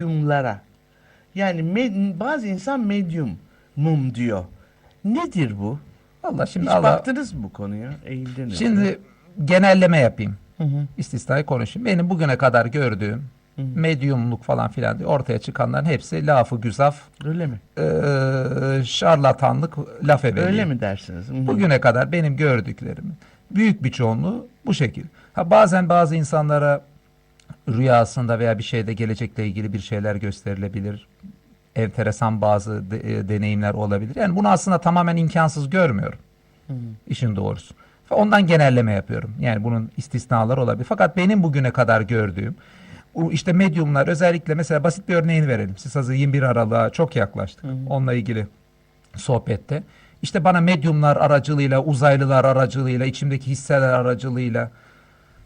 medyumlara. Yani med- bazı insan medyum mum diyor. Nedir bu? Allah şimdi Hiç Allah baktınız mı bu konuya? Eğildiniz. şimdi genelleme yapayım. Hı konuşayım. Benim bugüne kadar gördüğüm Hı hı. medyumluk falan filan diye ortaya çıkanların hepsi lafı güzaf, Öyle mi? eee, şarlatanlık, laf ebeliği. Öyle mi dersiniz? Hı hı. Bugüne kadar benim gördüklerimin büyük bir çoğunluğu bu şekil. Ha bazen bazı insanlara rüyasında veya bir şeyde gelecekle ilgili bir şeyler gösterilebilir. Enteresan bazı de- e, deneyimler olabilir. Yani bunu aslında tamamen imkansız görmüyorum. Hı hı. işin doğrusu. Ondan genelleme yapıyorum. Yani bunun istisnaları olabilir. Fakat benim bugüne kadar gördüğüm işte medyumlar özellikle mesela basit bir örneğini verelim. Siz hazır 21 Aralık'a çok yaklaştık. Hı hı. Onunla ilgili sohbette. İşte bana medyumlar aracılığıyla, uzaylılar aracılığıyla, içimdeki hisseler aracılığıyla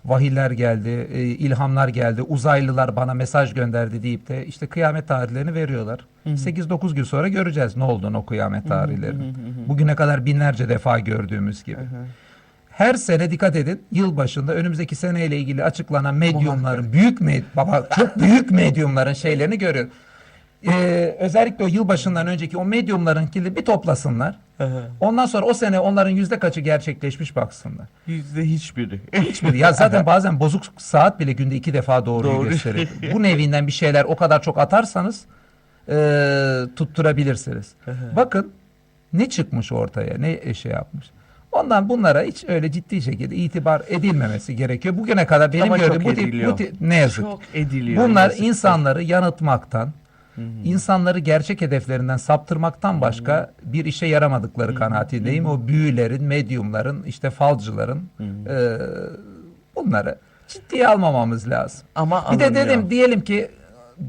vahiyler geldi, e, ilhamlar geldi, uzaylılar bana mesaj gönderdi deyip de işte kıyamet tarihlerini veriyorlar. Hı hı. 8-9 gün sonra göreceğiz ne olduğunu o kıyamet tarihlerini. Bugüne kadar binlerce defa gördüğümüz gibi. Hı hı. Her sene dikkat edin yılbaşında önümüzdeki seneyle ilgili açıklanan medyumların büyük med baba çok büyük medyumların şeylerini görüyorum. Ee, özellikle o yılbaşından önceki o medyumlarınkini bir toplasınlar. Ondan sonra o sene onların yüzde kaçı gerçekleşmiş baksınlar. Yüzde hiçbiri. Hiçbiri. Ya zaten bazen bozuk saat bile günde iki defa doğruyu Doğru. gösterir. Bu nevinden bir şeyler o kadar çok atarsanız e, tutturabilirsiniz. Bakın ne çıkmış ortaya, ne şey yapmış. Ondan bunlara hiç öyle ciddi şekilde itibar edilmemesi gerekiyor. Bugüne kadar benim Ama gördüğüm bu tip, bu tip ne yazık. Çok ediliyor. Bunlar yazık. insanları yanıltmaktan, Hı insanları gerçek hedeflerinden saptırmaktan başka bir işe yaramadıkları kanaatindeyim. O büyülerin, medyumların, işte falcıların Hı hı. e, bunları ciddiye almamamız lazım. Ama Bir de dedim diyelim ki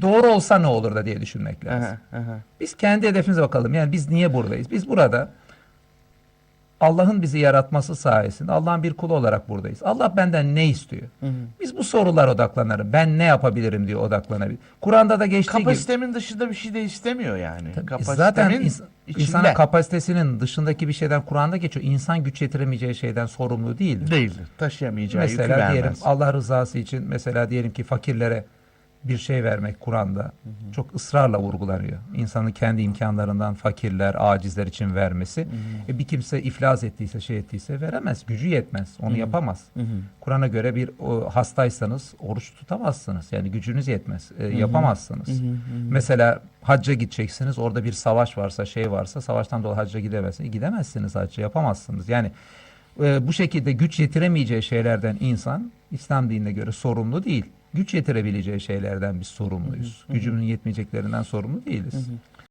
doğru olsa ne olur da diye düşünmek lazım. Hı hı. Biz kendi hedefimize bakalım. Yani biz niye buradayız? Biz burada Allah'ın bizi yaratması sayesinde Allah'ın bir kulu olarak buradayız. Allah benden ne istiyor? Hı hı. Biz bu sorular odaklanırım. Ben ne yapabilirim diye odaklanabilirim. Kur'an'da da geçtiği gibi Kapasitemin dışında bir şey de istemiyor yani. Kapasitemin zaten ins- içinde. insanın kapasitesinin dışındaki bir şeyden Kur'an'da geçiyor. İnsan güç yetiremeyeceği şeyden sorumlu değildir. değildir. Taşıyamayacağı yükü Mesela diyelim. Allah rızası için mesela diyelim ki fakirlere bir şey vermek Kur'an'da çok ısrarla vurgulanıyor. İnsanın kendi imkanlarından fakirler, acizler için vermesi. E bir kimse iflas ettiyse, şey ettiyse veremez. Gücü yetmez. Onu yapamaz. Hı hı. Kur'an'a göre bir o, hastaysanız oruç tutamazsınız. Yani gücünüz yetmez. E, yapamazsınız. Hı hı, hı. Mesela hacca gideceksiniz. Orada bir savaş varsa, şey varsa savaştan dolayı hacca gidemezsiniz. Gidemezsiniz hacca, yapamazsınız. Yani e, bu şekilde güç yetiremeyeceği şeylerden insan İslam dinine göre sorumlu değil. Güç yetirebileceği şeylerden biz sorumluyuz. Gücümün yetmeyeceklerinden sorumlu değiliz.